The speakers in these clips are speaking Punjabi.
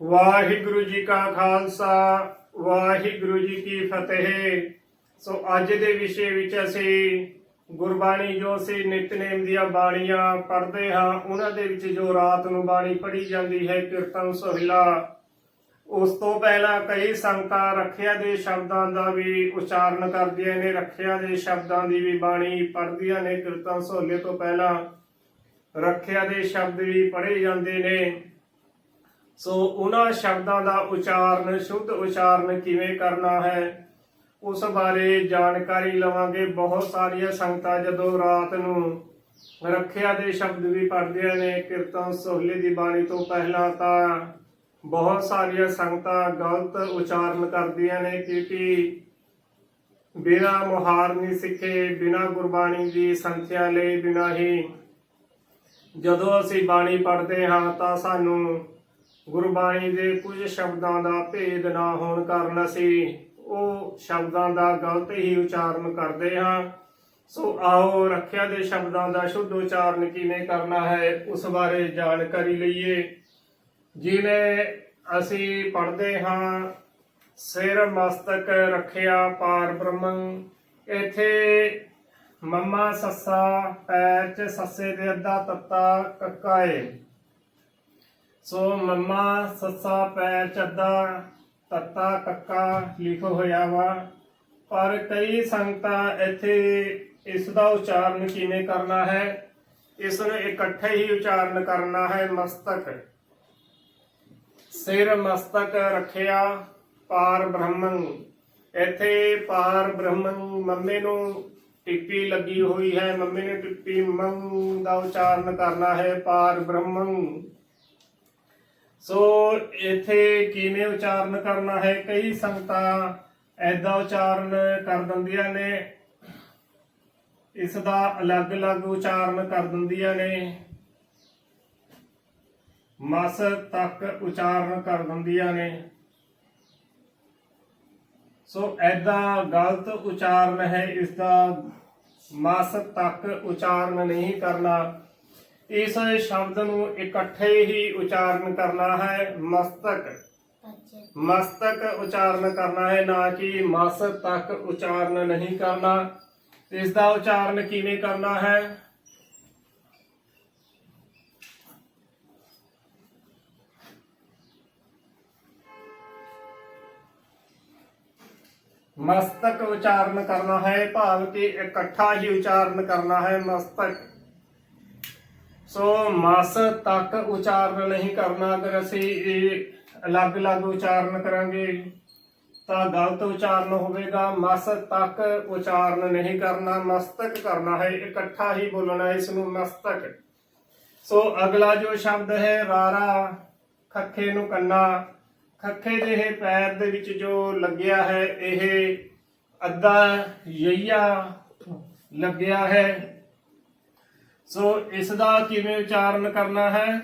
ਵਾਹਿਗੁਰੂ ਜੀ ਕਾ ਖਾਲਸਾ, ਵਾਹਿਗੁਰੂ ਜੀ ਕੀ ਫਤਿਹ। ਸੋ ਅੱਜ ਦੇ ਵਿਸ਼ੇ ਵਿੱਚ ਅਸੀਂ ਗੁਰਬਾਣੀ ਜੋ ਅਸੀਂ ਨਿਤਨੇਮ ਦੀਆਂ ਬਾਣੀਆਂ ਪੜ੍ਹਦੇ ਹਾਂ, ਉਹਨਾਂ ਦੇ ਵਿੱਚ ਜੋ ਰਾਤ ਨੂੰ ਬਾਣੀ ਪੜ੍ਹੀ ਜਾਂਦੀ ਹੈ, ਕੀਰਤਨ, ਸੋਹਿਲਾ, ਉਸ ਤੋਂ ਪਹਿਲਾਂ ਕਈ ਸੰਗਤਾਂ ਰੱਖਿਆ ਦੇ ਸ਼ਬਦਾਂ ਦਾ ਵੀ ਉਚਾਰਨ ਕਰਦੀਆਂ ਨੇ, ਰੱਖਿਆ ਦੇ ਸ਼ਬਦਾਂ ਦੀ ਵੀ ਬਾਣੀ ਪੜ੍ਹਦੀਆਂ ਨੇ, ਕੀਰਤਨ, ਸੋਹਿਲੇ ਤੋਂ ਪਹਿਲਾਂ ਰੱਖਿਆ ਦੇ ਸ਼ਬਦ ਵੀ ਪੜ੍ਹੇ ਜਾਂਦੇ ਨੇ। ਸੋ ਉਹਨਾਂ ਸ਼ਬਦਾਂ ਦਾ ਉਚਾਰਨ, ਸ਼ੁੱਧ ਉਚਾਰਨ ਕਿਵੇਂ ਕਰਨਾ ਹੈ? ਉਸ ਬਾਰੇ ਜਾਣਕਾਰੀ ਲਵਾਂਗੇ। ਬਹੁਤ ਸਾਰੀਆਂ ਸੰਗਤਾਂ ਜਦੋਂ ਰਾਤ ਨੂੰ ਰੱਖਿਆ ਦੇ ਸ਼ਬਦ ਵੀ ਪੜ੍ਹਦੀਆਂ ਨੇ, ਕੀਰਤਨ ਸੋਹਲੇ ਦੀ ਬਾਣੀ ਤੋਂ ਪਹਿਲਾਂ ਤਾਂ ਬਹੁਤ ਸਾਰੀਆਂ ਸੰਗਤਾਂ ਗਲਤ ਉਚਾਰਨ ਕਰਦੀਆਂ ਨੇ, ਕਿਉਂਕਿ ਬਿਨਾ ਮੁਹਾਰ ਨਹੀਂ ਸਿੱਖੇ, ਬਿਨਾ ਗੁਰਬਾਣੀ ਦੀ ਸੰਥਿਆ ਲਈ, ਬਿਨਾ ਹੀ ਜਦੋਂ ਅਸੀਂ ਬਾਣੀ ਪੜ੍ਹਦੇ ਹਾਂ ਤਾਂ ਸਾਨੂੰ ਗੁਰਬਾਣੀ ਦੇ ਕੁਝ ਸ਼ਬਦਾਂ ਦਾ ਭੇਦ ਨਾ ਹੋਣ ਕਾਰਨ ਅਸੀਂ ਉਹ ਸ਼ਬਦਾਂ ਦਾ ਗਲਤ ਹੀ ਉਚਾਰਨ ਕਰਦੇ ਹਾਂ। ਸੋ ਆਓ ਰੱਖਿਆ ਦੇ ਸ਼ਬਦਾਂ ਦਾ ਸ਼ੁੱਧ ਉਚਾਰਨ ਕਿਵੇਂ ਕਰਨਾ ਹੈ, ਉਸ ਬਾਰੇ ਜਾਣਕਾਰੀ ਲਈਏ। ਜਿਵੇਂ ਅਸੀਂ ਪੜ੍ਹਦੇ ਹਾਂ, ਸਿਰ ਮਸਤਕ ਰੱਖਿਆ ਪਾਰ ਬ੍ਰਹਮੰ, ਇਥੇ ਮੰਮਾ ਸੱਸਾ, ਪੈਰ ਚ ਸੱਸੇ ਦੇ ਅੱਧਾ ਤੱਤਾ ਕੱਕਾ ਏ ਸੋ ਮੰਮਾ, ਸੱਸਾ, ਪੈਰ ਚ ਅੱਧਾ ਤੱਤਾ, ਕੱਕਾ, ਲਿਖੋ ਹੋਇਆ ਵਾ। ਪਰ ਕਈ ਸੰਗਤਾਂ ਇੱਥੇ ਇਸ ਦਾ ਉਚਾਰਨ ਕਿਵੇਂ ਕਰਨਾ ਹੈ? ਇਸ ਨੂੰ ਇਕੱਠੇ ਹੀ ਉਚਾਰਨ ਕਰਨਾ ਹੈ ਮਸਤਕ। ਸਿਰ ਮਸਤਕ ਰੱਖਿਆ ਪਾਰ ਬ੍ਰਹਮੰ। ਇੱਥੇ ਪਾਰ ਬ੍ਰਹਮੰ ਮੰਮੇ ਨੂੰ ਟਿੱਪੀ ਲੱਗੀ ਹੋਈ ਹੈ। ਮੰਮੇ ਨੇ ਟਿੱਪੀ ਮੰਗ ਦਾ ਉਚਾਰਨ ਕਰਨਾ ਹੈ ਪਾਰ ਬ੍ਰਹਮੰ। ਸੋ ਇੱਥੇ ਕਿਵੇਂ ਉਚਾਰਨ ਕਰਨਾ ਹੈ? ਕਈ ਸੰਗਤਾਂ ਐਦਾ ਉਚਾਰਨ ਕਰ ਦਿੰਦੀਆਂ ਨੇ। ਇਸ ਦਾ ਅਲੱਗ-ਅਲੱਗ ਉਚਾਰਨ ਕਰ ਦਿੰਦੀਆਂ ਨੇ। ਮਸ ਤੱਕ ਉਚਾਰਨ ਕਰ ਦਿੰਦੀਆਂ ਨੇ। ਸੋ ਐਦਾ ਗਲਤ ਉਚਾਰਨ ਹੈ, ਇਸ ਦਾ ਮਸ ਤੱਕ ਉਚਾਰਨ ਨਹੀਂ ਕਰਨਾ। ਇਸ ਸ਼ਬਦ ਨੂੰ ਇਕੱਠੇ ਹੀ ਉਚਾਰਨ ਕਰਨਾ ਹੈ ਮਸਤਕ। ਮਸਤਕ ਉਚਾਰਨ ਕਰਨਾ ਹੈ ਨਾ ਕਿ ਮਸ ਤੱਕ ਉਚਾਰਨ ਨਹੀਂ ਕਰਨਾ। ਇਸ ਦਾ ਉਚਾਰਨ ਕਿਵੇਂ ਕਰਨਾ ਹੈ? ਮਸਤਕ ਉਚਾਰਨ ਕਰਨਾ ਹੈ ਭਾਵ ਕਿ ਇਕੱਠਾ ਹੀ ਉਚਾਰਨ ਕਰਨਾ ਹੈ ਮਸਤਕ। ਸੋ ਮਸ ਤੱਕ ਉਚਾਰਨ ਨਹੀਂ ਕਰਨਾ, ਅਗਰ ਅਸੀਂ ਇਹ ਅਲੱਗ-ਅਲੱਗ ਉਚਾਰਨ ਕਰਾਂਗੇ, ਤਾਂ ਗਲਤ ਉਚਾਰਨ ਹੋਵੇਗਾ। ਮਸ ਤੱਕ ਉਚਾਰਨ ਨਹੀਂ ਕਰਨਾ, ਮਸਤਕ ਕਰਨਾ ਹੈ, ਇਕੱਠਾ ਹੀ ਬੋਲਣਾ ਇਸ ਨੂੰ ਮਸਤਕ। ਸੋ ਅਗਲਾ ਜੋ ਸ਼ਬਦ ਹੈ, ਰਾਰਾ, ਖੱਖੇ ਨੂੰ ਕੰਨਾ। ਖੱਖੇ ਦੇ ਇਹ ਪੈਰ ਦੇ ਵਿੱਚ ਜੋ ਲੱਗਿਆ ਹੈ, ਇਹ ਅੱਧਾ ਯਈਆ ਲੱਗਿਆ ਹੈ। ਸੋ ਇਸ ਦਾ ਕਿਵੇਂ ਉਚਾਰਨ ਕਰਨਾ ਹੈ?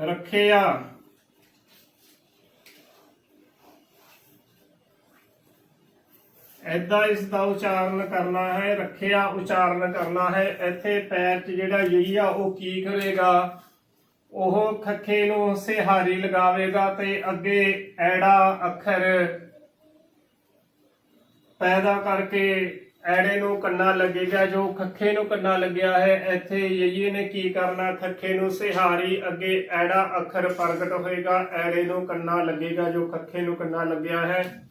ਰੱਖਿਆ। ਐਦਾਂ ਇਸ ਦਾ ਉਚਾਰਨ ਕਰਨਾ ਹੈ, ਰੱਖਿਆ ਉਚਾਰਨ ਕਰਨਾ ਹੈ। ਇੱਥੇ ਪੈਰ 'ਚ ਜਿਹੜਾ ਯਈਆ ਉਹ ਕੀ ਕਰੇਗਾ? ਉਹ ਖੱਖੇ ਨੂੰ ਸਿਹਾਰੀ ਲਗਾਵੇਗਾ ਤੇ ਅੱਗੇ ਐੜਾ ਅੱਖਰ ਪੈਦਾ ਕਰਕੇ ਐੜੇ ਨੂੰ ਕੰਨਾ ਲੱਗੇਗਾ ਜੋ ਖੱਖੇ ਨੂੰ ਕੰਨਾ ਲੱਗਿਆ ਹੈ, ਇੱਥੇ ਯਈਏ ਨੇ ਕੀ ਕਰਨਾ? ਖੱਖੇ ਨੂੰ ਸਿਹਾਰੀ ਅੱਗੇ ਐੜਾ ਅੱਖਰ ਪ੍ਰਗਟ ਹੋਏਗਾ, ਐੜੇ ਨੂੰ ਕੰਨਾ ਲੱਗੇਗਾ, ਜੋ ਖੱਖੇ ਨੂੰ ਕੰਨਾ ਲੱਗਿਆ ਹੈ।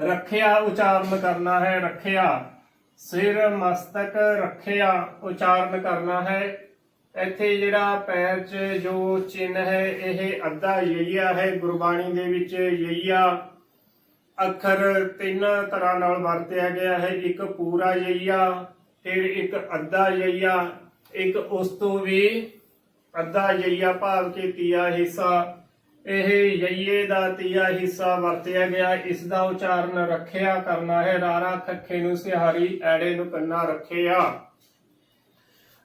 ਰੱਖਿਆ ਉਚਾਰਨ ਕਰਨਾ ਹੈ, ਰੱਖਿਆ। ਸਿਰ, ਮਸਤਕ ਰੱਖਿਆ, ਉਚਾਰਨ ਕਰਨਾ ਹੈ। ਇੱਥੇ ਜਿਹੜਾ ਪੈਰ 'ਚ ਜੋ ਚਿੰਨ ਹੈ, ਇਹ ਅੱਧਾ ਯਈਆ ਹੈ, ਗੁਰਬਾਣੀ ਦੇ ਵਿੱਚ ਯਈਆ ਅੱਖਰ ਤਿੰਨ ਤਰ੍ਹਾਂ ਨਾਲ ਵਰਤਿਆ ਗਿਆ ਹੈ। ਇੱਕ ਪੂਰਾ ਯਈਆ ਫਿਰ ਇੱਕ ਅੱਧਾ ਯਈਆ ਇੱਕ ਉਸ ਤੋਂ ਵੀ ਅੱਧਾ ਯਈਆ ਭਾਵ ਕਿ ਤੀਆ ਹਿੱਸਾ। ਇਹ ਯਈਏ ਦਾ ਤੀਆ ਹਿੱਸਾ ਵਰਤਿਆ ਗਿਆ। ਇਸ ਦਾ ਉਚਾਰਨ ਰੱਖਿਆ ਕਰਨਾ ਹੈ। ਰਾਰਾ ਖੱਖੇ ਨੂੰ ਸਿਹਾਰੀ, ਐੜੇ ਨੂੰ ਕੰਨਾ ਰੱਖਿਆ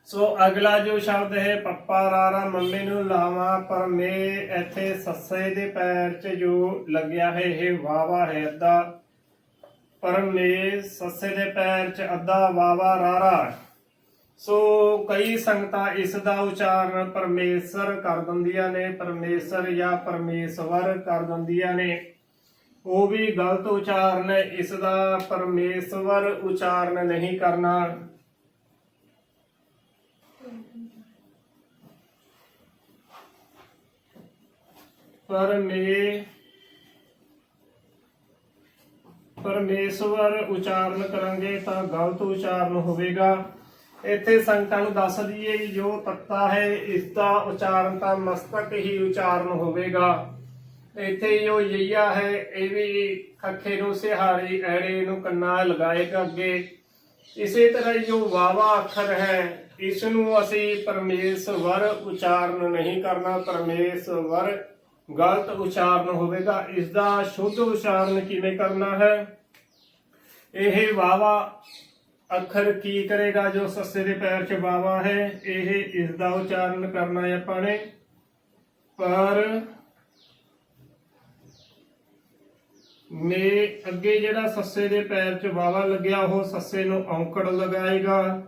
ਸੋ ਅਗਲਾ ਜੋ ਸ਼ਬਦ ਹੈ, ਪੱਪਾ ਰਾਰਾ ਮੰਮੀ ਨੂੰ ਲਾਵਾਂ, ਪਰ ਮੇ ਇੱਥੇ ਸੱਸੇ ਦੇ ਪੈਰ 'ਚ ਜੋ ਲੱਗਿਆ ਹੈ, ਇਹ ਵਾਵਾ ਹੈ ਅੱਧਾ। ਪਰ ਮੇ ਸੱਸੇ ਦੇ ਪੈਰ 'ਚ ਅੱਧਾ ਵਾਵਾ ਰਾਰਾ। ਸੋ ਕਈ ਸੰਗਤਾਂ ਇਸ ਦਾ ਉਚਾਰਨ ਪਰਮੇਸ਼ਰ ਕਰ ਦਿੰਦੀਆਂ ਨੇ, ਪਰਮੇਸ਼ਰ ਜਾਂ ਪਰਮੇਸ਼ਵਰ ਕਰ ਦਿੰਦੀਆਂ ਨੇ। ਉਹ ਵੀ ਗਲਤ ਉਚਾਰਨ ਹੈ ਇਸ ਦਾ ਪਰਮੇਸ਼ਵਰ ਉਚਾਰਨ ਨਹੀਂ ਕਰਨਾ। ਪਰਮੇ ਪਰਮੇਸ਼ਵਰ ਉਚਾਰਨ ਕਰਾਂਗੇ ਤਾਂ ਗਲਤ ਉਚਾਰਨ ਹੋਵੇਗਾ। ਇੱਥੇ ਸੰਗਤਾਂ ਨੂੰ ਦੱਸ ਦਈਏ ਜੋ ਤੱਤਾ ਹੈ ਇਸ ਦਾ ਉਚਾਰਨ ਤਾਂ ਮਸਤਕ ਹੀ ਉਚਾਰਨ ਹੋਵੇਗਾ। ਇੱਥੇ ਜੋ ਯਈਆ ਹੈ, ਇਹ ਵੀ ਖੱਖੇ ਨੂੰ, ਸਿਹਾਰੀ ਐੜੇ ਨੂੰ ਕੰਨਾ ਲਗਾਏਗਾ ਅੱਗੇ। ਇਸੇ ਤਰ੍ਹਾਂ ਜੋ ਵਾਵਾ ਅੱਖਰ ਹੈ ਇਸ ਨੂੰ ਅਸੀਂ ਪਰਮੇਸ਼ਵਰ ਉਚਾਰਨ ਨਹੀਂ ਕਰਨਾ। ਪਰਮੇਸ਼ਵਰ ਗਲਤ ਉਚਾਰਨ ਹੋਵੇਗਾ। ਇਸ ਦਾ ਸ਼ੁੱਧ ਉਚਾਰਨ ਕਿਵੇਂ ਕਰਨਾ ਹੈ? ਇਹ ਵਾਵਾ ਅੱਖਰ ਕੀ ਕਰੇਗਾ ਜੋ ਸੱਸੇ ਦੇ ਪੈਰ 'ਚ ਵਾਵਾ ਹੈ? ਇਹ ਇਸ ਦਾ ਉਚਾਰਨ ਕਰਨਾ ਹੈ ਆਪਾਂ ਨੇ। ਪਰ ਮੇ ਅੱਗੇ ਜਿਹੜਾ ਸੱਸੇ ਦੇ ਪੈਰ 'ਚ ਵਾਵਾ ਲੱਗਿਆ, ਉਹ ਸੱਸੇ ਨੂੰ ਔਂਕੜ ਲਗਾਏਗਾ।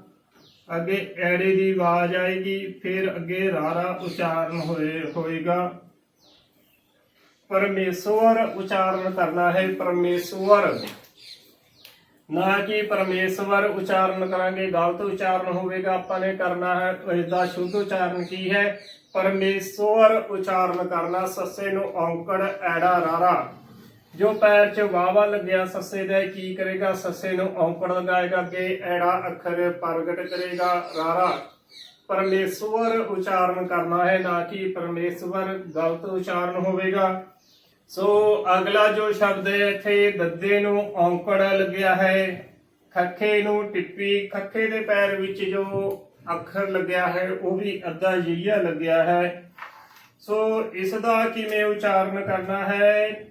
ਅੱਗੇ ਐੜੇ ਦੀ ਆਵਾਜ਼ ਆਏਗੀ, ਫਿਰ ਅੱਗੇ ਰਾਰਾ ਉਚਾਰਨ ਹੋਏ ਹੋਏਗਾ ਪਰਮੇਸ਼ਵਰ ਉਚਾਰਨ ਕਰਨਾ ਹੈ, ਪਰਮੇਸ਼ਵਰ। ਨਾ ਕਿ ਪਰਮੇਸ਼ਵਰ ਉਚਾਰਨ ਕਰਾਂਗੇ, ਗਲਤ ਉਚਾਰਨ ਹੋਵੇਗਾ, ਆਪਾਂ ਨੇ ਕਰਨਾ ਹੈ ਇਸ ਦਾ ਸ਼ੁੱਧ ਉਚਾਰਨ ਕੀ ਹੈ? ਪਰਮੇਸ਼ਵਰ ਉਚਾਰਨ ਕਰਨਾ, ਸੱਸੇ ਨੂੰ ਔਂਕੜ, ਐੜਾ, ਰਾਰਾ। ਜੋ ਪੈਰ 'ਚ ਵਾਵਾ ਲੱਗਿਆ, ਸੱਸੇ ਦਾ ਕੀ ਕਰੇਗਾ? ਸੱਸੇ ਨੂੰ ਔਂਕੜ ਲਗਾਏਗਾ, ਅੱਗੇ ਐੜਾ, ਅੱਖਰ ਪ੍ਰਗਟ ਕਰੇਗਾ, ਰਾਰਾ। ਪਰਮੇਸ਼ਵਰ ਉਚਾਰਨ ਕਰਨਾ ਹੈ, ਨਾ ਕਿ ਪਰਮੇਸ਼ਵਰ ਗਲਤ ਉਚਾਰਨ ਹੋਵੇਗਾ। ਸੋ ਅਗਲਾ ਜੋ ਸ਼ਬਦ ਹੈ, ਇੱਥੇ ਦੱਦੇ ਨੂੰ ਔਂਕੜ ਲੱਗਿਆ ਹੈ। ਖੱਖੇ ਨੂੰ ਟਿੱਪੀ, ਖੱਖੇ ਦੇ ਪੈਰ ਵਿੱਚ ਜੋ ਅੱਖਰ ਲੱਗਿਆ ਹੈ, ਉਹ ਵੀ ਅੱਧਾ ਜਈਆ ਲੱਗਿਆ ਹੈ। ਸੋ ਇਸ ਦਾ ਕਿਵੇਂ ਉਚਾਰਨ ਕਰਨਾ ਹੈ?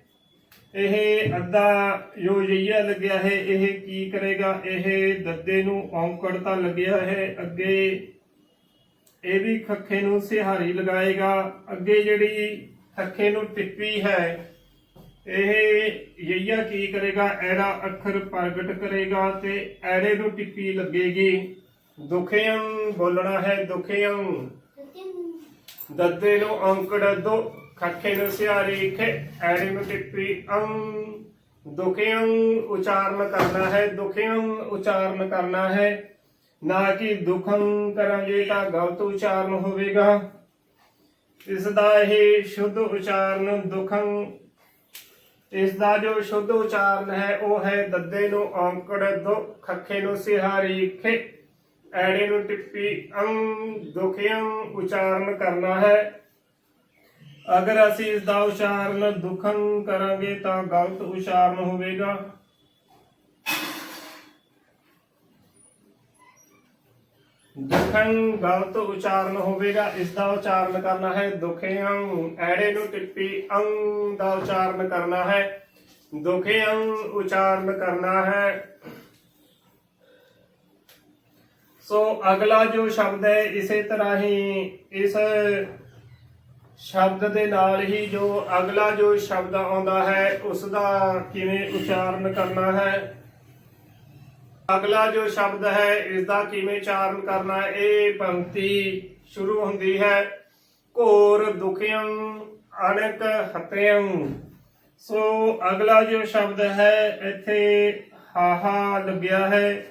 ਇਹ ਅੱਧਾ ਜੋ ਜਈਆ ਲੱਗਿਆ ਹੈ, ਇਹ ਕੀ ਕਰੇਗਾ? ਇਹ ਦੱਦੇ ਨੂੰ ਔਂਕੜ ਤਾਂ ਲੱਗਿਆ ਹੈ, ਅੱਗੇ ਇਹ ਵੀ ਖੱਖੇ ਨੂੰ ਸਿਹਾਰੀ ਲਗਾਏਗਾ। ਅੱਗੇ ਜਿਹੜੀ ਖੱਖੇ ਨੂੰ ਟਿੱਪੀ ਹੈ ਇਹ ਯਈਆ ਕੀ ਕਰੇਗਾ? ਐੜਾ ਅੱਖਰ ਪ੍ਰਗਟ ਕਰੇਗਾ ਤੇ ਐੜੇ ਨੂੰ ਟਿੱਪੀ ਲੱਗੇਗੀ। ਦੁਖਿਆਂ ਬੋਲਣਾ ਹੈ ਦੁਖਿਆਂ ਦੱਦੇ ਨੂੰ ਔਂਕੜ ਦੋ, ਖੱਖੇ ਨੂੰ ਸਿਹਾਰੀ ਖੇ, ਐੜੇ ਨੂੰ ਟਿੱਪੀ ਅੰ ਦੁਖਿਆਂ ਉਚਾਰਨ ਕਰਨਾ ਹੈ ਦੁਖਿਆਂ ਉਚਾਰਨ ਕਰਨਾ ਹੈ। ਨਾ ਕਿ ਦੁਖੰ ਕਰਾਂਗੇ ਤਾਂ ਗਲਤ ਉਚਾਰਨ ਹੋਵੇਗਾ। ਇਸ ਦਾ ਇਹ ਸ਼ੁੱਧ ਉਚਾਰਨ ਦੁਖੰ ਇਸ ਦਾ ਜੋ ਸ਼ੁੱਧ ਉਚਾਰਨ ਹੈ, ਉਹ ਹੈ ਦੱਦੇ ਨੂੰ ਔਂਕੜ ਦੋ ਖੱਖੇ ਨੂੰ ਸਿਹਾਰੀ, ਖੇ। ਐੜੇ ਨੂੰ ਟਿੱਪੀ ਅੰ ਦੁਖਿਆਂ ਉਚਾਰਨ ਕਰਨਾ ਹੈ। ਅਗਰ ਅਸੀਂ ਇਸ ਦਾ ਉਚਾਰਨ ਦੁਖੰ ਕਰਾਂਗੇ ਤਾਂ ਗਲਤ ਉਚਾਰਨ ਹੋਵੇਗਾ। ਦੁਖੰ ਗਲਤ ਉਚਾਰਨ ਹੋਵੇਗਾ, ਇਸ ਦਾ ਉਚਾਰਨ ਕਰਨਾ ਹੈ। ਦੁਖਿਆਂ ਐੜੇ ਨੂੰ ਟਿੱਪੀ ਅੰਗ ਦਾ ਉਚਾਰਨ ਕਰਨਾ ਹੈ। ਦੁਖਿਆਂ ਉਚਾਰਨ ਕਰਨਾ ਹੈ। ਸੋ ਅਗਲਾ ਜੋ ਸ਼ਬਦ ਹੈ, ਇਸੇ ਤਰ੍ਹਾਂ ਹੀ ਇਸ ਸ਼ਬਦ ਦੇ ਨਾਲ ਹੀ ਜੋ ਅਗਲਾ ਜੋ ਸ਼ਬਦ ਆਉਂਦਾ ਹੈ ਉਸ ਦਾ ਕਿਵੇਂ ਉਚਾਰਨ ਕਰਨਾ ਹੈ? ਅਗਲਾ ਜੋ ਸ਼ਬਦ ਹੈ ਇਸ ਦਾ ਕਿਵੇਂ ਉਚਾਰਨ ਕਰਨਾ ਹੈ, ਇਹ ਪੰਕਤੀ ਸ਼ੁਰੂ ਹੁੰਦੀ ਹੈ। ਘੋਰ ਦੁਖਿਆਂ ਅਨਕ ਹਤਿਆਂ ਸੋ ਅਗਲਾ ਜੋ ਸ਼ਬਦ ਹੈ, ਇੱਥੇ ਹਾਹਾ ਲੱਗਿਆ ਹੈ।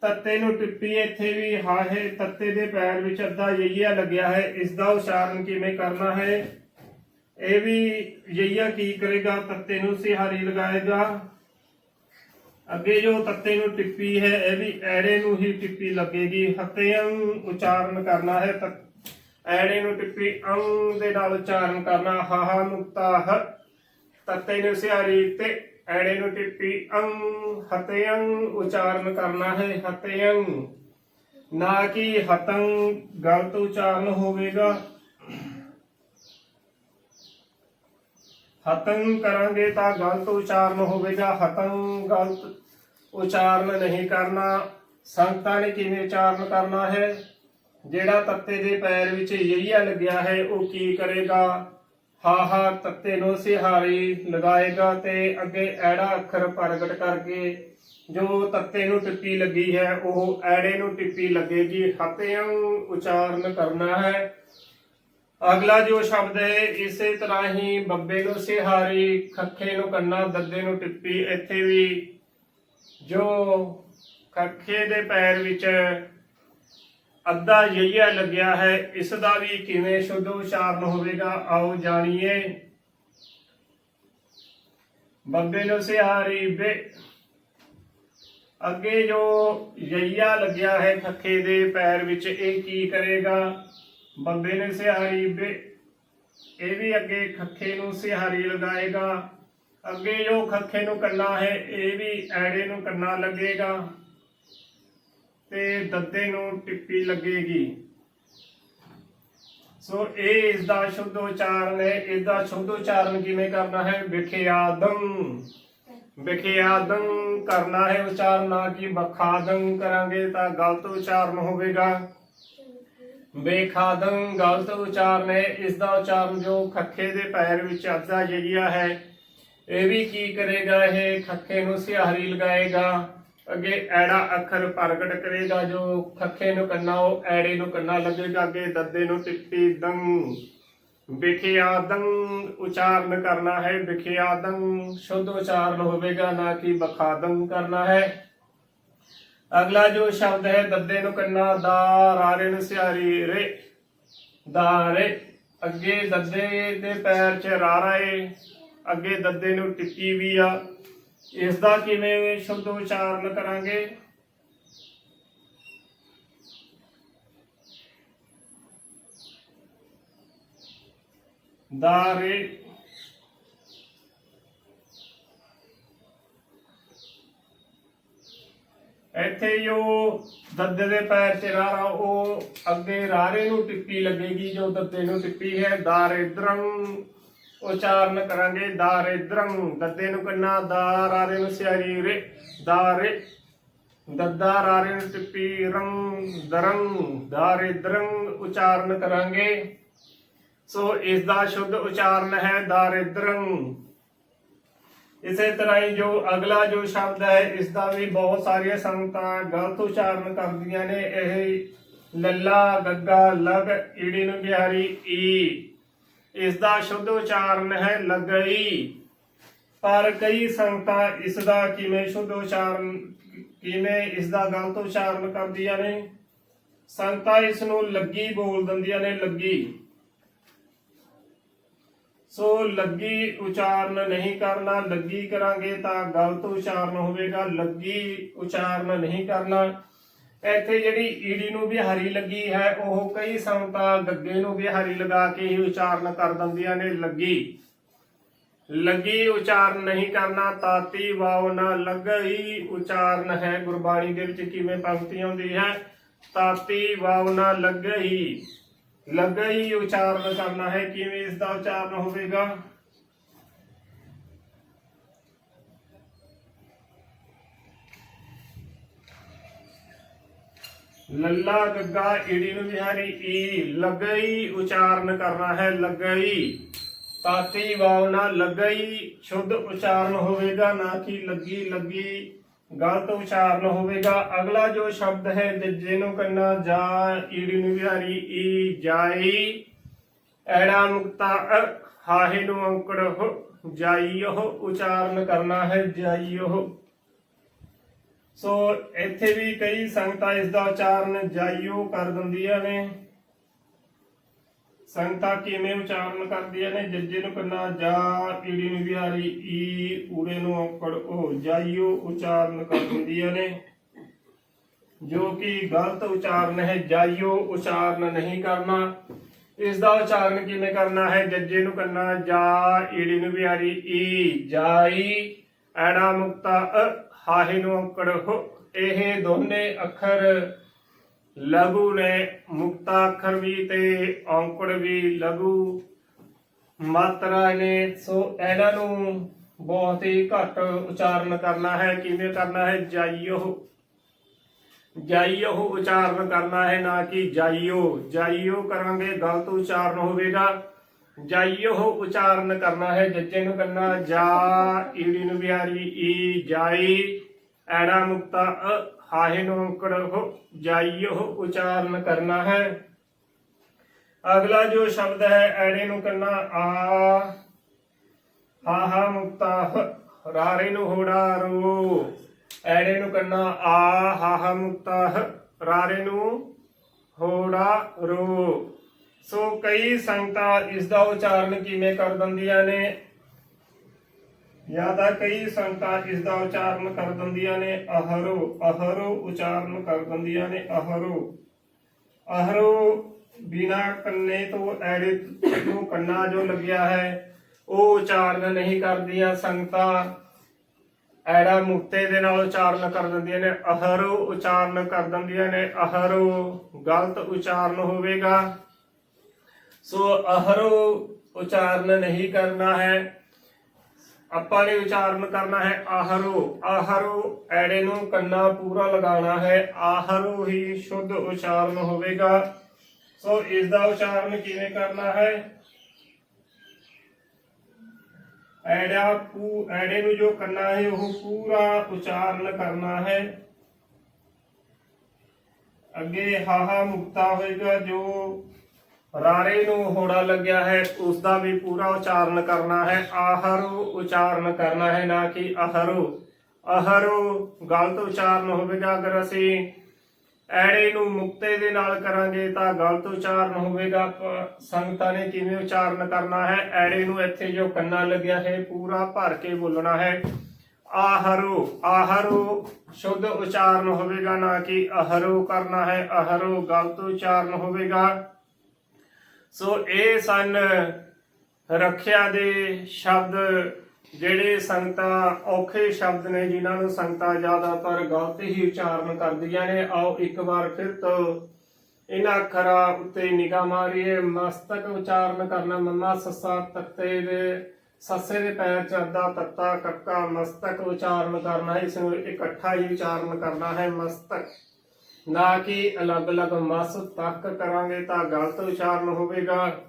ਤੱਤੇ ਨੂੰ ਟਿੱਪੀ, ਇੱਥੇ ਵੀ ਹਾਹੇ, ਤੱਤੇ ਦੇ ਪੈਰ ਵਿੱਚ ਅੱਧਾ ਯਈਆ ਲੱਗਿਆ ਹੈ। ਇਸ ਦਾ ਉਚਾਰਨ ਕਿਵੇਂ ਕਰਨਾ ਹੈ? ਇਹ ਵੀ ਯਈਆ ਕੀ ਕਰੇਗਾ? ਤੱਤੇ ਨੂੰ ਸਿਹਾਰੀ ਲਗਾਏਗਾ। ਅੱਗੇ ਜੋ ਤੱਤੇ ਨੂੰ ਟਿੱਪੀ ਹੈ, ਇਹ ਵੀ ਐੜੇ ਨੂੰ ਹੀ ਟਿੱਪੀ ਲੱਗੇਗੀ। ਹਤਿਆਂ ਉਚਾਰਨ ਕਰਨਾ ਹੈ, ਤੱਤ- ਐੜੇ ਨੂੰ ਟਿੱਪੀ ਅੰਗ ਦੇ ਨਾਲ ਉਚਾਰਨ ਕਰਨਾ, ਹਾਹਾ ਨੁਕਤਾ ਹ। ਤੱਤੇ ਨੂੰ ਸਿਹਾਰੀ ਤੇ ਐੜੇ ਨੂੰ ਟਿੱਪੀ ਅੰਗ, ਹਤਿਆਂ ਉਚਾਰਨ ਕਰਨਾ ਹੈ, ਹਤਿਆਂ ਨਾ। ਕਿ ਹਤੰ ਗਲਤ ਉਚਾਰਨ ਹੋਵੇਗਾ। ਹਤੰ ਕਰਾਂਗੇ ਤਾਂ ਗਲਤ ਉਚਾਰਨ ਹੋਵੇਗਾ ਹਤੰ ਗਲਤ ਉਚਾਰਨ ਨਹੀਂ ਕਰਨਾ, ਸੰਗਤਾਂ ਨੇ ਕਿਵੇਂ ਉਚਾਰਨ ਕਰਨਾ ਹੈ? ਜਿਹੜਾ ਤੱਤੇ ਦੇ ਪੈਰ ਵਿੱਚ ਯਈਆ ਲੱਗਿਆ ਹੈ, ਉਹ ਕੀ ਕਰੇਗਾ? ਹਾਹਾ ਤੱਤੇ ਨੂੰ ਸਿਹਾਰੀ ਲਗਾਏਗਾ ਤੇ ਅੱਗੇ ਐੜਾ ਅੱਖਰ ਪ੍ਰਗਟ ਕਰਕੇ ਜੋ ਤੱਤੇ ਨੂੰ ਟਿੱਪੀ ਲੱਗੀ ਹੈ, ਉਹ ਐੜੇ ਨੂੰ ਟਿੱਪੀ ਲੱਗੇਗੀ। ਹਤਿਆਂ ਉਚਾਰਨ ਕਰਨਾ ਹੈ। ਅਗਲਾ ਜੋ ਸ਼ਬਦ ਹੈ, ਇਸੇ ਤਰ੍ਹਾਂ ਹੀ ਬੱਬੇ ਨੂੰ ਸਿਹਾਰੀ, ਖੱਖੇ ਨੂੰ ਕੰਨਾ, ਦੱਦੇ ਨੂੰ ਟਿੱਪੀ, ਇੱਥੇ ਵੀ ਜੋ ਖੱਖੇ ਦੇ ਪੈਰ ਵਿੱਚ ਅੱਧਾ ਯਈਆ ਲੱਗਿਆ ਹੈ ਇਸ ਦਾ ਵੀ ਕਿਵੇਂ ਸ਼ੁੱਧ ਉਚਾਰਨ ਹੋਵੇਗਾ, ਆਓ ਜਾਣੀਏ। ਬੱਬੇ ਨੂੰ ਸਿਹਾਰੀ, ਬੇ ਅੱਗੇ ਜੋ ਯਈਆ ਲੱਗਿਆ ਹੈ ਖੱਖੇ ਦੇ ਪੈਰ ਵਿੱਚ, ਇਹ ਕੀ ਕਰੇਗਾ? ਬੰਬੇ ਨੇ ਸਿਹਾਰੀ ਬੇ, ਇਹ ਵੀ ਅੱਗੇ ਖੱਖੇ ਨੂੰ ਸਿਹਾਰੀ ਲਗਾਏਗਾ। ਅੱਗੇ ਜੋ ਖੱਖੇ ਨੂੰ ਕੰਨਾ ਹੈ, ਇਹ ਵੀ ਐੜੇ ਨੂੰ ਕੰਨਾ ਲੱਗੇਗਾ। ਤੇ ਦੱਦੇ ਨੂੰ ਟਿੱਪੀ ਲੱਗੇਗੀ। ਸੋ ਇਹ ਇਸ ਦਾ ਸ਼ੁੱਧ ਉਚਾਰਨ ਹੈ। ਇਸ ਦਾ ਸ਼ੁੱਧ ਉਚਾਰਨ ਕਿਵੇਂ ਕਰਨਾ ਹੈ? ਵਿਖਿਆਦੰ ਵਿਖਿਆਦੰ ਕਰਨਾ ਹੈ ਉਚਾਰਨ, ਨਾ ਕਿ ਬਖਾਦੰ ਕਰਾਂਗੇ ਤਾਂ ਗਲਤ ਉਚਾਰਨ ਹੋਵੇਗਾ। ਬੇਖਾਦੰ ਗਲਤ ਉਚਾਰਨ ਹੈ ਇਸ ਦਾ ਉਚਾਰਨ ਜੋ ਖੱਖੇ ਦੇ ਪੈਰ ਵਿੱਚ ਅੱਧਾ ਜਿਹੜਿਆ ਹੈ, ਇਹ ਵੀ ਕੀ ਕਰੇਗਾ ਇਹ? ਖੱਖੇ ਨੂੰ ਸਿਹਾਰੀ ਲਗਾਏਗਾ, ਅੱਗੇ ਐੜਾ ਅੱਖਰ ਪ੍ਰਗਟ ਕਰੇਗਾ, ਜੋ ਖੱਖੇ ਨੂੰ ਕੰਨਾ, ਉਹ ਐੜੇ ਨੂੰ ਕੰਨਾ ਲੱਗੇਗਾ, ਅੱਗੇ ਦੱਦੇ ਨੂੰ ਟਿੱਪੀ ਦੰ। ਵਿਖਿਆਦੰ ਉਚਾਰਨ ਕਰਨਾ ਹੈ ਵਿਖਿਆਦੰ ਸ਼ੁੱਧ ਉਚਾਰਨ ਹੋਵੇਗਾ, ਨਾ ਕਿ ਬਖਾਦੰ ਕਰਨਾ ਹੈ। ਅਗਲਾ ਜੋ ਸ਼ਬਦ ਹੈ, ਦੱਦੇ ਨੂੰ ਕੰਨਾ ਦਾ ਰਾਰੇ ਨੂੰ ਸਿਹਾਰੀ ਰੇ ਦਾ ਰੇ ਅੱਗੇ ਦੱਦੇ ਦੇ ਪੈਰ 'ਚ ਰਾਰਾ ਏ, ਅੱਗੇ ਦੱਦੇ ਨੂੰ ਟਿੱਕੀ ਵੀ ਆ। ਇਸ ਦਾ ਕਿਵੇਂ ਸ਼ਬਦ ਉਚਾਰਨ ਕਰਾਂਗੇ? ਦਾ ਰੇ ਇੱਥੇ ਜੋ ਦੱਦੇ ਦੇ ਪੈਰ ਤੇ ਰਾਰਾ ਉਹ ਅੱਗੇ ਰਾਰੇ ਨੂੰ ਟਿੱਪੀ ਲੱਗੇਗੀ, ਜੋ ਦੱਦੇ ਨੂੰ ਟਿੱਪੀ ਹੈ ਦਾਰਿਦਰੰ ਉਚਾਰਨ ਕਰਾਂਗੇ ਦਾਰਿਦਰੰ ਦੱਦੇ ਨੂੰ ਕੰਨਾ, ਦਾ ਰਾਰੇ ਨੂੰ ਸਿਆਰੀ ਰੇ ਦਾਰੇ ਦੱਦਾ ਰਾਰੇ ਨੂੰ ਟਿੱਪੀ ਰੰ, ਦਰੰ ਦਾਰਿਦਰੰ ਉਚਾਰਨ ਕਰਾਂਗੇ। ਸੋ ਇਸ ਦਾ ਸ਼ੁੱਧ ਉਚਾਰਨ ਹੈ ਦਾਰਿਦਰੰ ਇਸੇ ਤਰ੍ਹਾਂ ਹੀ ਜੋ ਅਗਲਾ ਜੋ ਸ਼ਬਦ ਹੈ ਇਸ ਦਾ ਵੀ ਬਹੁਤ ਸਾਰੀਆਂ ਸੰਗਤਾਂ ਗਲਤ ਉਚਾਰਨ ਕਰਦੀਆਂ ਨੇ। ਇਹ ਲੱਲਾ, ਗੱਗਾ, ਲਗ ਈੜੀ ਨੂੰ ਬਿਹਾਰੀ, ਈ। ਇਸ ਦਾ ਸ਼ੁੱਧ ਉਚਾਰਨ ਹੈ ਲਗਈ। ਪਰ ਕਈ ਸੰਗਤਾਂ ਇਸ ਦਾ ਕਿਵੇਂ ਸ਼ੁੱਧ ਉਚਾਰਨ, ਕਿਵੇਂ ਇਸ ਦਾ ਗਲਤ ਉਚਾਰਨ ਕਰਦੀਆਂ ਨੇ? ਸੰਗਤਾਂ ਇਸ ਨੂੰ ਲੱਗੀ ਬੋਲ ਦਿੰਦੀਆਂ ਨੇ, ਲੱਗੀ। ਸੋ ਲੱਗੀ ਉਚਾਰਨ ਨਹੀਂ ਕਰਨਾ, ਲੱਗੀ ਕਰਾਂਗੇ ਤਾਂ ਗਲਤ ਉਚਾਰਨ ਹੋਵੇਗਾ, ਲੱਗੀ ਉਚਾਰਨ ਨਹੀਂ ਕਰਨਾ। ਇੱਥੇ ਜਿਹੜੀ ਈੜੀ ਨੂੰ ਵੀ ਲੱਗੀ ਹੈ, ਉਹ ਕਈ ਸੰਗਤਾਂ ਗੱਗੇ ਨੂੰ ਵੀ ਲਗਾ ਕੇ ਹੀ ਉਚਾਰਨ ਕਰ ਦਿੰਦੀਆਂ ਨੇ, ਲੱਗੀ। ਲੱਗੀ ਉਚਾਰਨ ਨਹੀਂ ਕਰਨਾ, ਤਾਤੀ ਵਾਵ ਨਾ ਲੱਗਈ, ਉਚਾਰਨ ਹੈ ਗੁਰਬਾਣੀ ਦੇ ਵਿੱਚ ਕਿਵੇਂ ਪੰਕਤੀ ਆਉਂਦੀ ਹੈ ਤਾਤੀ ਵਾਵ ਨਾ ਲੱਗਈ। ਲੱਗਈ ਉਚਾਰਨ ਕਰਨਾ ਹੈ, ਕਿਵੇਂ ਇਸ ਦਾ ਉਚਾਰਨ ਹੋਵੇਗਾ? ਲੱਲਾ ਗੱਗਾ, ਈੜੀ ਨੂੰ ਵਿਹਾਰੀ ਈ ਲੱਗਈ ਉਚਾਰਨ ਕਰਨਾ ਹੈ ਲੱਗਈ ਤਾਤੀ ਵਾਵ ਨਾਲ ਲੱਗਈ ਸ਼ੁੱਧ ਉਚਾਰਨ ਹੋਵੇਗਾ, ਨਾ ਕਿ ਲੱਗੀ ਲੱਗੀ। ਗਲਤ ਉਚਾਰਨ ਹੋਵੇਗਾ। ਅਗਲਾ ਜੋ ਸ਼ਬਦ ਹੈ ਜੱਜੇ ਕੰਨਾ ਜਾ, ਈੜੀ ਨੂੰ ਵਿਹਾਰੀ, ਈ ਜਾਈ। ਐੜਾ ਮੁਕਤਾ ਹਾਹੇ ਨੂੰ ਅੰਕੜ ਜਾਈਓ ਉਚਾਰਨ ਕਰਨਾ ਹੈ ਜਾਈਓ ਸੋ ਇੱਥੇ ਵੀ ਕਈ ਸੰਗਤਾਂ ਇਸ ਦਾ ਉਚਾਰਨ ਜਾਈਓ ਕਰ ਦਿੰਦੀਆਂ ਨੇ। ਸੰਗਤਾਂ ਕਿਵੇਂ ਉਚਾਰਨ ਕਰਦੀਆਂ ਨੇ ਜੱਜੇ ਨੂੰ ਕੰਨਾ ਜਾ ਈੜੀ ਨੂੰ ਵਿਹਾਰੀ, ਈ ਊੜੇ ਨੂੰ ਔਕੜ ਉਹ ਜਾਈਓ ਉਚਾਰਨ ਕਰ ਦਿੰਦੀਆਂ ਨੇ। ਜੋ ਕਿ ਗਲਤ ਉਚਾਰਨ ਹੈ, ਜਾਈਓ ਉਚਾਰਨ ਨਹੀਂ ਕਰਨਾ। ਇਸ ਦਾ ਉਚਾਰਨ ਕਿਵੇਂ ਕਰਨਾ ਹੈ ਜੱਜੇ ਨੂੰ ਕੰਨਾ ਜਾ ਈੜੀ ਨੂੰ ਵਿਹਾਰੀ, ਈ ਜਾਈ, ਐੜਾ ਮੁਕਤਾ ਹਾਹੇ ਨੂੰ ਔਕੜ ਹੋ, ਇਹ ਦੋਨੇ ਅੱਖਰ ਲਘੂ ਨੇ ਮੁਕਤਾਖਰ ਵੀ ਤੇ ਔਂਕੜ ਵੀ ਲਘੂ। ਮਾਤਰਾ ਨੇ, ਸੋ ਇਹਨਾਂ ਨੂੰ ਬਹੁਤ ਹੀ ਘੱਟ ਉਚਾਰਨ ਕਰਨਾ ਹੈ। ਕਿਵੇਂ ਕਰਨਾ ਹੈ? ਜਾਈਓ। ਜਾਈਓ ਉਚਾਰਨ ਕਰਨਾ ਹੈ, ਨਾ ਕਿ ਜਾਈਓ। ਜਾਈਓ ਕਰਾਂਗੇ, ਗਲਤ ਉਚਾਰਨ ਹੋਵੇਗਾ। ਜਾਈਓ ਉਚਾਰਨ ਕਰਨਾ ਹੈ, ਜੱਜੇ ਨੂੰ ਕਰਨਾ ਜਾ, ਈੜੀ ਨੂੰ ਬਿਹਾਰੀ ਈ, ਜਾਈ। ਐੜਾ ਮੁਕਤਾ, ਅ ਹਾਹੇ ਨੂੰ ਔਂਕੜ ਜਾਈਓ ਉਚਾਰਨ ਕਰਨਾ ਹੈ। ਅਗਲਾ ਜੋ ਸ਼ਬਦ ਹੈ, ਐੜੇ ਨੂੰ ਕਰਨਾ ਆ, ਹਾ ਹਾ, ਮੁਕਤਾ ਰਾਰੇ ਨੂੰ ਹੋੜਾ, ਰੂ। ਐੜੇ ਨੂੰ ਕਰਨਾ ਆ, ਹਾ ਹਾ, ਮੁਕਤਾ ਰਾਰੇ ਨੂੰ ਹੋੜਾ, ਰੂ। ਸੋ ਕਈ ਸੰਗਤਾਂ ਇਸ ਦਾ ਉਚਾਰਨ ਕਿਵੇਂ ਕਰ ਦਿੰਦੀਆਂ ਨੇ? ਜਾਂ ਤਾਂ ਕਈ ਸੰਗਤਾਂ ਇਸ ਦਾ ਉਚਾਰਨ ਕਰ ਦਿੰਦੀਆਂ ਨੇ, ਅਹਰੋ ਅਹਰੋ ਉਚਾਰਨ ਕਰ ਦਿੰਦੀਆਂ ਨੇ, ਅਹਰੋ। ਅਹਰੋ ਬਿਨਾ ਕੰਨੇ ਤੋਂ, ਐੜੇ ਨੂੰ ਕੰਨਾ ਜੋ ਲੱਗਿਆ ਹੈ, ਉਹ ਉਚਾਰਨ ਨਹੀਂ ਕਰਦੀਆਂ। ਸੰਗਤਾਂ ਐੜਾ ਮੁਕਤੇ ਦੇ ਨਾਲ ਉਚਾਰਨ ਕਰ ਦਿੰਦੀਆਂ ਨੇ, ਅਹਰੋ ਉਚਾਰਨ ਕਰ ਦਿੰਦੀਆਂ ਨੇ। ਅਹਰੋ ਗਲਤ ਉਚਾਰਨ ਹੋਵੇਗਾ। ਸੋ ਅਹਰੋ ਉਚਾਰਨ ਨਹੀਂ ਕਰਨਾ ਹੈ। ਆਪਾਂ ਨੇ ਉਚਾਰਨ ਕਰਨਾ ਹੈ ਆਹਰੋ। ਆਹਰੋ ਐੜੇ ਨੂੰ ਕੰਨਾ ਪੂਰਾ ਲਗਾਉਣਾ ਹੈ। ਆਹਰੋ ਹੀ ਸ਼ੁੱਧ ਉਚਾਰਨ ਹੋਵੇਗਾ। ਸੋ ਇਸ ਦਾ ਉਚਾਰਨ ਕਿਵੇਂ ਕਰਨਾ ਹੈ? ਐੜਾ ਪੂ ਐੜੇ ਨੂੰ ਜੋ ਕੰਨਾ ਹੈ, ਉਹ ਪੂਰਾ ਉਚਾਰਨ ਕਰਨਾ ਹੈ। ਅੱਗੇ ਹਾਹਾ ਮੁਕਤਾ ਹੋਏਗਾ ਜੋ ਰਾਰੇ ਨੂੰ ਹੋੜਾ ਲੱਗਿਆ ਹੈ ਉਸ ਦਾ ਵੀ ਪੂਰਾ ਉਚਾਰਨ ਕਰਨਾ ਹੈ। ਆਹਰੋ ਉਚਾਰਨ ਕਰਨਾ ਹੈ, ਨਾ ਕਿ ਅਹਰੋ। ਅਹਰੋ ਗਲਤ ਉਚਾਰਨ ਹੋਵੇਗਾ ਅਗਰ ਅਸੀਂ ਐੜੇ ਨੂੰ ਮੁਕਤੇ ਦੇ ਨਾਲ ਕਰਾਂਗੇ ਤਾਂ ਗਲਤ ਉਚਾਰਨ ਹੋਵੇਗਾ। ਸੰਗਤਾਂ ਨੇ ਕਿਵੇਂ ਉਚਾਰਨ ਕਰਨਾ ਹੈ? ਐੜੇ ਨੂੰ ਇੱਥੇ ਜੋ ਕੰਨਾ ਲੱਗਿਆ ਹੈ, ਪੂਰਾ ਭਰ ਕੇ ਬੋਲਣਾ ਹੈ। ਆਹਰੋ ਆਹਰੋ ਸ਼ੁੱਧ ਉਚਾਰਨ ਹੋਵੇਗਾ, ਨਾ ਕਿ ਅਹਰੋ ਕਰਨਾ ਹੈ। ਅਹਰੋ ਗਲਤ ਉਚਾਰਨ ਹੋਵੇਗਾ। ਸੋ ਇਹ ਸਨ ਰੱਖਿਆ ਦੇ ਸ਼ਬਦ, ਜਿਹੜੇ ਸੰਗਤਾਂ ਔਖੇ ਸ਼ਬਦ ਨੇ, ਜਿਨ੍ਹਾਂ ਨੂੰ ਸੰਗਤਾਂ ਜ਼ਿਆਦਾਤਰ ਗਲਤ ਹੀ ਉਚਾਰਨ ਕਰਦੀਆਂ ਨੇ। ਆਓ ਇੱਕ ਵਾਰ ਫਿਰ ਤੋਂ ਇਹਨਾਂ ਅੱਖਰਾਂ ਉੱਤੇ ਨਿਗਾਹ ਮਾਰੀਏ। ਮਸਤਕ ਉਚਾਰਨ ਕਰਨਾ, ਮੰਮਾ ਸੱਸਾ ਤੱਤੇ ਦੇ, ਸੱਸੇ ਦੇ ਪੈਰ ਚ ਅੱਧਾ ਤੱਤਾ ਕੱਕਾ। ਮਸਤਕ ਉਚਾਰਨ ਕਰਨਾ, ਇਸ ਨੂੰ ਇਕੱਠਾ ਹੀ ਉਚਾਰਨ ਕਰਨਾ ਹੈ। ਮਸਤਕ ਨਾ ਕਿ ਅਲੱਗ-ਅਲੱਗ ਮਸ ਤੱਕ ਕਰਾਂਗੇ ਤਾਂ ਗਲਤ ਉਚਾਰਨ ਹੋਵੇਗਾ।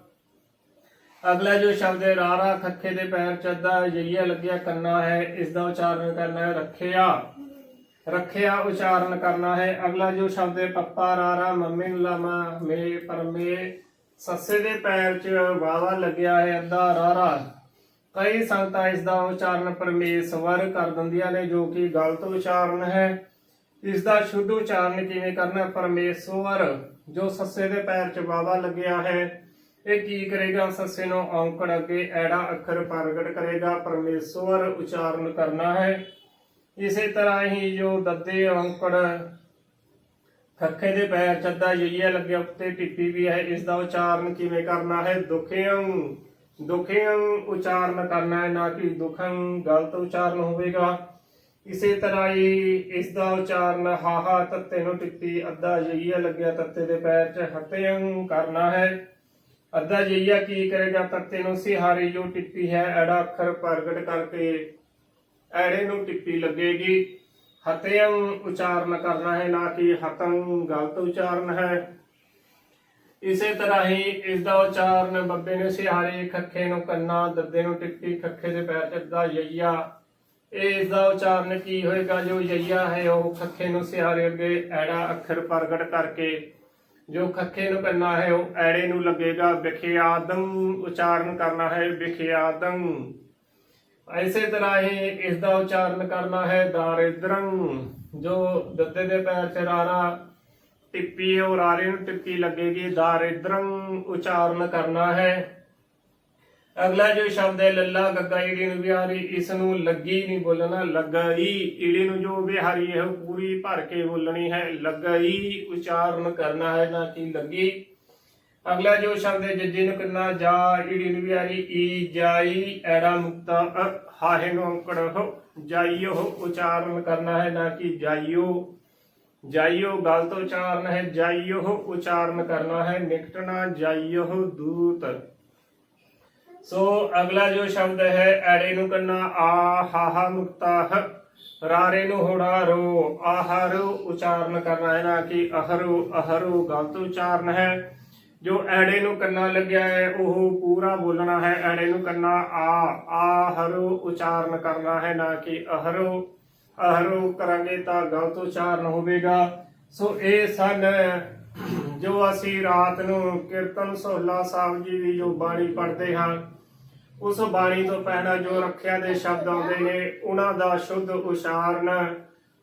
ਅਗਲਾ ਜੋ ਸ਼ਬਦ ਹੈ, ਰਾਰਾ ਖੱਖੇ ਦੇ ਪੈਰ ਚ ਜਈਆ ਲੱਗਿਆ ਕੰਨਾ ਹੈ ਇਸ ਦਾ ਉਚਾਰਨ ਕਰਨਾ ਹੈ ਰੱਖਿਆ। ਰੱਖਿਆ ਉਚਾਰਨ ਕਰਨਾ ਹੈ। ਅਗਲਾ ਜੋ ਸ਼ਬਦ ਹੈ, ਪੱਪਾ, ਰਾਰਾ, ਮੰਮੀ ਨੂੰ ਮੇ, ਪਰਮੇ, ਸੱਸੇ ਦੇ ਪੈਰ ਚ ਵਾਵਾ ਲੱਗਿਆ ਹੈ ਅੱਧਾ ਰਾਰਾ। ਕਈ ਸੰਗਤਾਂ ਇਸ ਦਾ ਉਚਾਰਨ ਪਰਮੇਸ਼ਵਰ ਕਰ ਦਿੰਦੀਆਂ ਨੇ, ਜੋ ਕਿ ਗਲਤ ਉਚਾਰਨ ਹੈ। ਇਸ ਦਾ ਸ਼ੁੱਧ ਉਚਾਰਨ ਕਿਵੇਂ ਕਰਨਾ ਹੈ? ਪਰਮੇਸ਼ਵਰ, ਜੋ ਸੱਸੇ ਦੇ ਪੈਰ ਚ ਵਾਵਾ ਲੱਗਿਆ ਹੈ, ਇਹ ਕੀ ਕਰੇਗਾ? ਸੱਸੇ ਨੂੰ ਔਂਕੜ ਅੱਗੇ ਐੜਾ ਅੱਖਰ ਪ੍ਰਗਟ ਕਰੇਗਾ। ਪਰਮੇਸ਼ਵਰ ਉਚਾਰਨ ਕਰਨਾ ਹੈ। ਇਸੇ ਤਰ੍ਹਾਂ ਹੀ ਜੋ ਦੱਦੇ ਔਂਕੜ ਖੱਖੇ ਦੇ ਪੈਰ ਚੱਦਾ ਯਈਆ ਲੱਗਿਆ, ਉੱਤੇ ਟਿੱਪੀ ਵੀ ਹੈ। ਇਸ ਦਾ ਉਚਾਰਨ ਕਿਵੇਂ ਕਰਨਾ ਹੈ? ਦੁਖਿਅੰ ਦੁਖਿਅੰ ਉਚਾਰਨ ਕਰਨਾ ਹੈ, ਨਾ ਕਿ ਦੁਖੰ ਗਲਤ ਉਚਾਰਨ ਹੋਵੇਗਾ। ਇਸੇ ਤਰ੍ਹਾਂ ਹੀ ਇਸ ਦਾ ਉਚਾਰਨ, ਹਾਹਾ, ਤੱਤੇ ਨੂੰ ਟਿੱਪੀ, ਅੱਧਾ ਜਈਆ ਲੱਗਿਆ ਤੱਤੇ ਦੇ ਪੈਰ 'ਚ ਹਤਿਅੰ ਕਰਨਾ ਹੈ। ਅੱਧਾ ਜਈਆ ਕੀ ਕਰੇਗਾ ਤੱਤੇ ਨੂੰ? ਸਿਹਾਰੀ ਜੋ ਟਿੱਪੀ ਹੈ, ਐੜਾ ਅੱਖਰ ਪ੍ਰਗਟ ਕਰਕੇ ਐੜੇ ਨੂੰ ਟਿੱਪੀ ਲੱਗੇਗੀ। ਹਤਿਅੰ ਉਚਾਰਨ ਕਰਨਾ ਹੈ, ਨਾ ਕਿ ਹਤੰ ਗਲਤ ਉਚਾਰਨ ਹੈ। ਇਸੇ ਤਰ੍ਹਾਂ ਹੀ ਇਸ ਦਾ ਉਚਾਰਨ ਬੱਬੇ ਨੂੰ ਸਿਹਾਰੀ ਖੱਖੇ ਨੂੰ ਕੰਨਾ, ਦੱਦੇ ਨੂੰ ਟਿੱਪੀ, ਖੱਖੇ ਦੇ ਪੈਰ 'ਚ ਅੱਧਾ ਜਈਆ ਇਸ ਦਾ ਉਚਾਰਨ ਕੀ ਹੋਏਗਾ? ਜੋ ਯਈਆ ਹੈ, ਉਹ ਖੱਖੇ ਨੂੰ ਸਿਹਾਰੇ ਅੱਗੇ ਐੜਾ ਅੱਖਰ ਪ੍ਰਗਟ ਕਰਕੇ, ਜੋ ਖੱਖੇ ਨੂੰ ਕਰਨਾ ਹੈ, ਉਹ ਐੜੇ ਨੂੰ ਲੱਗੇਗਾ। ਵਿਖਿਆਦੰ ਉਚਾਰਨ ਕਰਨਾ ਹੈ ਵਿਖਿਆਦੰ ਐਸੇ ਤਰ੍ਹਾਂ ਹੀ ਇਸ ਦਾ ਉਚਾਰਨ ਕਰਨਾ ਹੈ, ਦਾਰਿਦਰੰ। ਜੋ ਦੱਦੇ ਦੇ ਪੈਰ ਤੇ ਰਾਰਾ ਟਿੱਪੀ ਉਹ ਰਾਰੇ ਨੂੰ ਟਿੱਪੀ ਲੱਗੇਗੀ। ਦਾਰਿਦਰੰ ਉਚਾਰਨ ਕਰਨਾ ਹੈ। ਅਗਲਾ ਜੋ ਸ਼ਬਦ ਹੈ, ਲੱਲਾ ਗੱਗਾ ਈੜੀ ਨੂੰ ਵਿਹਾਰੀ ਇਸ ਨੂੰ ਲੱਗੀ ਨਹੀਂ ਬੋਲਣਾ, ਲੱਗਈ। ਈੜੀ ਨੂੰ ਜੋ ਵਿਹਾਰੀ ਹੈ ਪੂਰੀ ਭਰ ਕੇ ਬੋਲਣੀ ਹੈ, ਲੱਗਈ। ਉਚਾਰਨ ਕਰਨਾ ਹੈ ਨਾ ਕਿ ਲੱਗੀ। ਅਗਲਾ ਜੋ ਸ਼ਬਦ ਹੈ, ਜੱਜੇ ਨੂੰ ਕਰਨਾ ਜਾ, ਈੜੀ ਨੂੰ ਵਿਹਾਰੀ, ਈ ਜਾਈ, ਐੜਾ ਮੁਕਤਾ ਹਾਹੇ ਨੂੰ ਅੰਕੜ ਜਾਈਓ ਉਚਾਰਨ ਕਰਨਾ ਹੈ ਨਾ ਕਿ ਜਾਈਓ। ਜਾਈਓ ਗਲਤ ਉਚਾਰਨ ਹੈ, ਜਾਈਓ ਉਚਾਰਨ ਕਰਨਾ ਹੈ, ਨਿਕਟਣਾ, ਜਾਈਓ ਦੂਤ। ਸੋ ਅਗਲਾ ਜੋ ਸ਼ਬਦ ਹੈ, ਐੜੇ ਨੂੰ ਕਰਨਾ ਆ ਹਾਹਾ ਮੁਕਤਾ ਰਾਰੇ ਨੂੰ ਹੋੜਾ ਰੋ ਆਹਰੋ ਉਚਾਰਨ ਕਰਨਾ ਹੈ ਨਾ ਕਿ ਅਹਰੋ ਅਹਰੋ ਗਲਤ ਉਚਾਰਨ ਹੈ। ਜੋ ਐੜੇ ਨੂੰ ਕੰਨਾ ਲੱਗਿਆ ਹੈ, ਉਹ ਪੂਰਾ ਬੋਲਣਾ ਹੈ। ਐੜੇ ਨੂੰ ਕੰਨਾ, ਆ ਆਹਰੋ ਉਚਾਰਨ ਕਰਨਾ ਹੈ ਨਾ ਕਿ ਅਹਰੋ। ਅਹਰੋ ਕਰਾਂਗੇ ਤਾਂ ਗਲਤ ਉਚਾਰਨ ਹੋਵੇਗਾ। ਸੋ ਇਹ ਸਨ ਜੋ ਅਸੀਂ ਰਾਤ ਨੂੰ ਕੀਰਤਨ ਸੋਹਲਾ ਸਾਹਿਬ ਜੀ ਦੀ ਜੋ ਬਾਣੀ ਪੜ੍ਹਦੇ ਹਾਂ, ਉਸ ਬਾਣੀ ਤੋਂ ਪਹਿਲਾਂ ਜੋ ਰੱਖਿਆ ਦੇ ਸ਼ਬਦ ਆਉਂਦੇ ਨੇ, ਉਹਨਾਂ ਦਾ ਸ਼ੁੱਧ ਉਚਾਰਨ,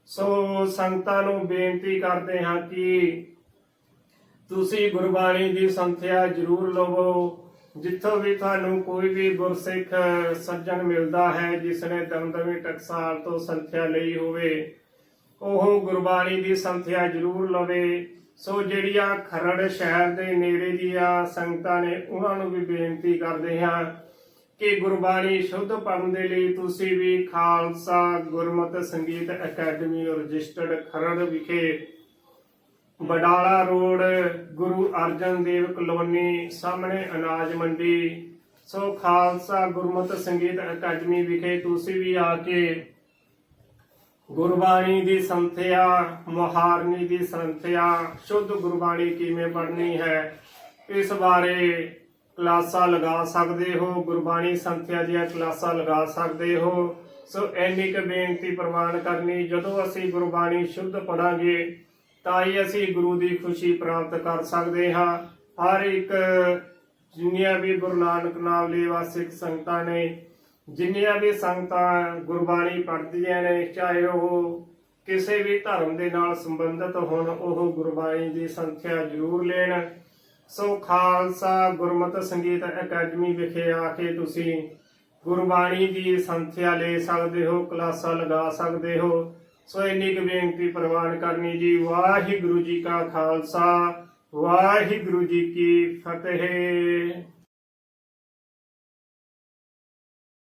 ਸੋ ਸੰਗਤਾਂ ਨੂੰ ਬੇਨਤੀ ਕਰਦੇ ਹਾਂ ਕਿ ਤੁਸੀਂ ਗੁਰਬਾਣੀ ਦੀ ਸੰਥਿਆ ਜ਼ਰੂਰ ਲਵੋ। ਜਿੱਥੋਂ ਵੀ ਤੁਹਾਨੂੰ ਕੋਈ ਵੀ ਗੁਰਸਿੱਖ ਸੱਜਣ ਮਿਲਦਾ ਹੈ ਜਿਸ ਨੇ ਦਮਦਮੀ ਟਕਸਾਲ ਤੋਂ ਸੰਥਿਆ ਲਈ ਹੋਵੇ, ਉਹ ਗੁਰਬਾਣੀ ਦੀ ਸੰਥਿਆ ਜ਼ਰੂਰ ਲਵੇ। ਸੋ ਜਿਹੜੀਆਂ ਖਰੜ ਸ਼ਹਿਰ ਦੇ ਨੇੜੇ ਦੀਆਂ ਸੰਗਤਾਂ ਨੇ ਉਹਨਾਂ ਨੂੰ ਵੀ ਬੇਨਤੀ ਕਰਦੇ ਹਾਂ ਕਿ ਗੁਰਬਾਣੀ ਸ਼ੁੱਧ ਪੜ੍ਹਨ ਦੇ ਲਈ ਤੁਸੀਂ ਵੀ ਖਾਲਸਾ ਗੁਰਮਤਿ ਸੰਗੀਤ ਅਕੈਡਮੀ ਰਜਿਸਟਰਡ ਖਰੜ ਵਿਖੇ ਬਡਾਲਾ ਰੋਡ, ਗੁਰੂ ਅਰਜਨ ਦੇਵ ਕਲੋਨੀ ਸਾਹਮਣੇ ਅਨਾਜ ਮੰਡੀ, ਸੋ ਖਾਲਸਾ ਗੁਰਮਤਿ ਸੰਗੀਤ ਅਕੈਡਮੀ ਵਿਖੇ ਤੁਸੀਂ ਵੀ ਆ ਕੇ ਗੁਰਬਾਣੀ ਦੀ ਸੰਥਿਆ, ਮੁਹਾਰਨੀ ਦੀ ਸੰਥਿਆ, ਸ਼ੁੱਧ ਗੁਰਬਾਣੀ ਕਿਵੇਂ ਪੜ੍ਹਨੀ ਹੈ? ਇਸ ਬਾਰੇ ਕਲਾਸਾਂ ਲਗਾ ਸਕਦੇ ਹੋ, ਗੁਰਬਾਣੀ ਸੰਥਿਆ ਦੀਆਂ ਕਲਾਸਾਂ ਲਗਾ ਸਕਦੇ ਹੋ। ਸੋ ਐਨੀ ਕੁ ਬੇਨਤੀ ਪ੍ਰਵਾਨ ਕਰਨੀ, ਜਦੋਂ ਅਸੀਂ ਗੁਰਬਾਣੀ ਸ਼ੁੱਧ ਪੜਾਂਗੇ, ਤਾਂ ਹੀ ਅਸੀਂ ਗੁਰੂ ਦੀ ਖੁਸ਼ੀ ਪ੍ਰਾਪਤ ਕਰ ਸਕਦੇ ਹਾਂ। ਹਰ ਇੱਕ, ਜਿੰਨੀਆਂ ਵੀ ਗੁਰੂ ਨਾਨਕ ਨਾਮ ਲੇਵਾ ਸਿੱਖ ਸੰਗਤਾਂ ਨੇ ਜਿੰਨੀਆਂ ਵੀ ਸੰਗਤਾਂ ਗੁਰਬਾਣੀ ਪੜ੍ਹਦੀਆਂ ਨੇ, ਚਾਹੇ ਉਹ ਕਿਸੇ ਵੀ ਧਰਮ ਦੇ ਨਾਲ ਸੰਬੰਧਿਤ ਹੋਣ, ਉਹ ਗੁਰਬਾਣੀ ਦੀ ਸੰਥਿਆ ਜ਼ਰੂਰ ਲੈਣ। ਸੋ ਖਾਲਸਾ ਗੁਰਮਤਿ ਸੰਗੀਤ ਅਕੈਡਮੀ ਵਿਖੇ ਆ ਕੇ ਤੁਸੀਂ ਗੁਰਬਾਣੀ ਦੀ ਸੰਥਿਆ ਲੈ ਸਕਦੇ ਹੋ, ਕਲਾਸਾਂ ਲਗਾ ਸਕਦੇ ਹੋ। ਸੋ ਇੰਨੀ ਕੁ ਬੇਨਤੀ ਪ੍ਰਵਾਨ ਕਰਨੀ ਜੀ, ਵਾਹਿਗੁਰੂ ਜੀ ਕਾ ਖਾਲਸਾ, ਵਾਹਿਗੁਰੂ ਜੀ ਕੀ ਫਤਿਹ।